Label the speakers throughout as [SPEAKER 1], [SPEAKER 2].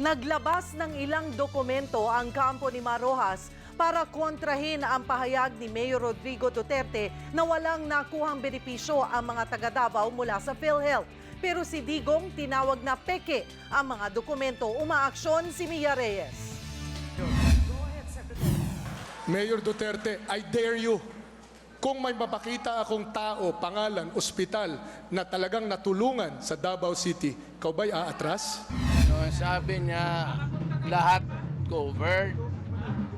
[SPEAKER 1] Naglabas ng ilang dokumento ang kampo ni Marojas para kontrahin ang pahayag ni Mayor Rodrigo Duterte na walang nakuhang benepisyo ang mga taga Davao mula sa PhilHealth. Pero si Digong tinawag na peke ang mga dokumento. Umaaksyon si Mia Reyes.
[SPEAKER 2] Mayor Duterte, I dare you. Kung may mapakita akong tao, pangalan, ospital na talagang natulungan sa Davao City, ikaw ba'y aatras?
[SPEAKER 3] Sabi niya, lahat covered.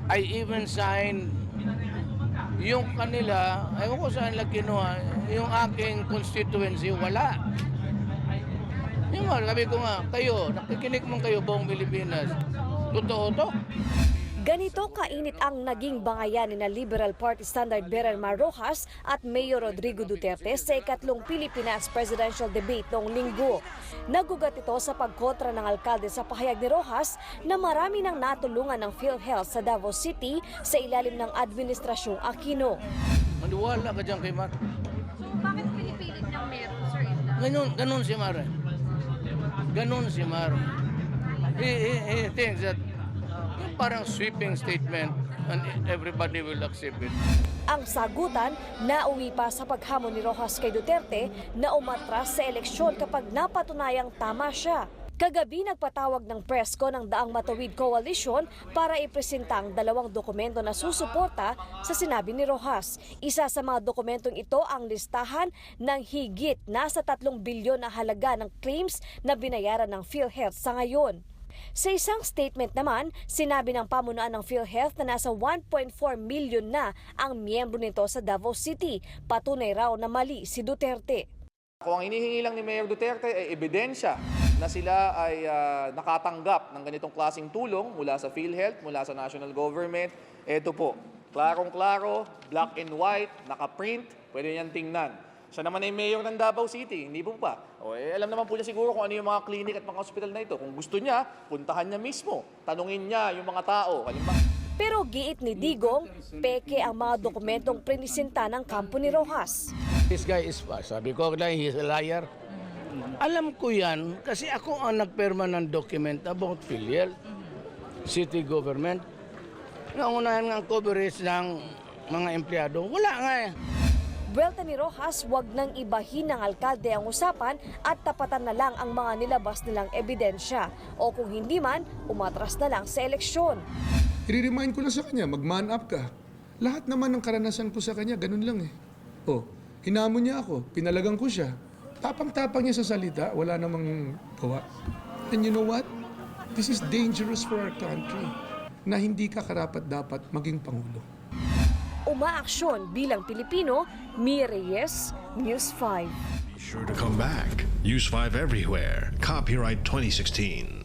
[SPEAKER 3] I even signed yung kanila, ewan ko saan lang kinuha, yung aking constituency, wala. Yung nga, sabi ko nga, kayo, nakikinig mo kayo buong Pilipinas. Totoo to.
[SPEAKER 4] Ganito kainit ang naging bangayan ni na Liberal Party Standard Bearer Mar Rojas at Mayor Rodrigo Duterte sa ikatlong Pilipinas presidential debate noong linggo. Nagugat ito sa pagkontra ng alkalde sa pahayag ni Rojas na marami nang natulungan ng PhilHealth sa Davao City sa ilalim ng Administrasyong Aquino.
[SPEAKER 3] Maniwala ka dyan kay Mar.
[SPEAKER 5] So, bakit pinipilit ng mayor, Sir?
[SPEAKER 3] Ganun, ganun si Mar. eh. Ganun si Mar. He, he, he thinks that yung parang sweeping statement and everybody will accept it.
[SPEAKER 4] Ang sagutan, nauwi pa sa paghamon ni Rojas kay Duterte na umatras sa eleksyon kapag napatunayang tama siya. Kagabi nagpatawag ng presko ng Daang Matawid Coalition para ipresenta ang dalawang dokumento na susuporta sa sinabi ni Rojas. Isa sa mga dokumentong ito ang listahan ng higit nasa 3 bilyon na halaga ng claims na binayaran ng PhilHealth sa ngayon. Sa isang statement naman, sinabi ng pamunuan ng PhilHealth na nasa 1.4 milyon na ang miyembro nito sa Davao City. Patunay raw na mali si Duterte.
[SPEAKER 6] Kung ang hinihingi lang ni Mayor Duterte ay ebidensya na sila ay ah, nakatanggap ng ganitong klasing tulong mula sa PhilHealth, mula sa national government, eto po, klarong-klaro, black and white, nakaprint, pwede niyan tingnan. Siya naman ay mayor ng Davao City, hindi po ba? O, eh, alam naman po niya siguro kung ano yung mga clinic at mga hospital na ito. Kung gusto niya, puntahan niya mismo. Tanungin niya yung mga tao. Halimbawa,
[SPEAKER 4] Pero giit ni Digong, peke ang mga dokumentong prinisinta ng kampo ni Rojas.
[SPEAKER 3] This guy is, sabi ko na, he's a liar. Alam ko yan kasi ako ang nagperma ng document about filial, city government. Naunahan nga ang coverage ng mga empleyado. Wala nga eh.
[SPEAKER 4] Buwelta ni Rojas, wag nang ibahin ng alkalde ang usapan at tapatan na lang ang mga nilabas nilang ebidensya. O kung hindi man, umatras na lang sa eleksyon.
[SPEAKER 2] I-remind ko lang sa kanya, mag-man up ka. Lahat naman ng karanasan ko sa kanya, ganun lang eh. Oh, hinamon niya ako, pinalagang ko siya. Tapang-tapang niya sa salita, wala namang gawa. And you know what? This is dangerous for our country na hindi ka karapat dapat maging Pangulo.
[SPEAKER 4] Umaaksyon bilang Pilipino, Mi Reyes, News 5.
[SPEAKER 7] Sure to come back. Use 5 everywhere. Copyright 2016.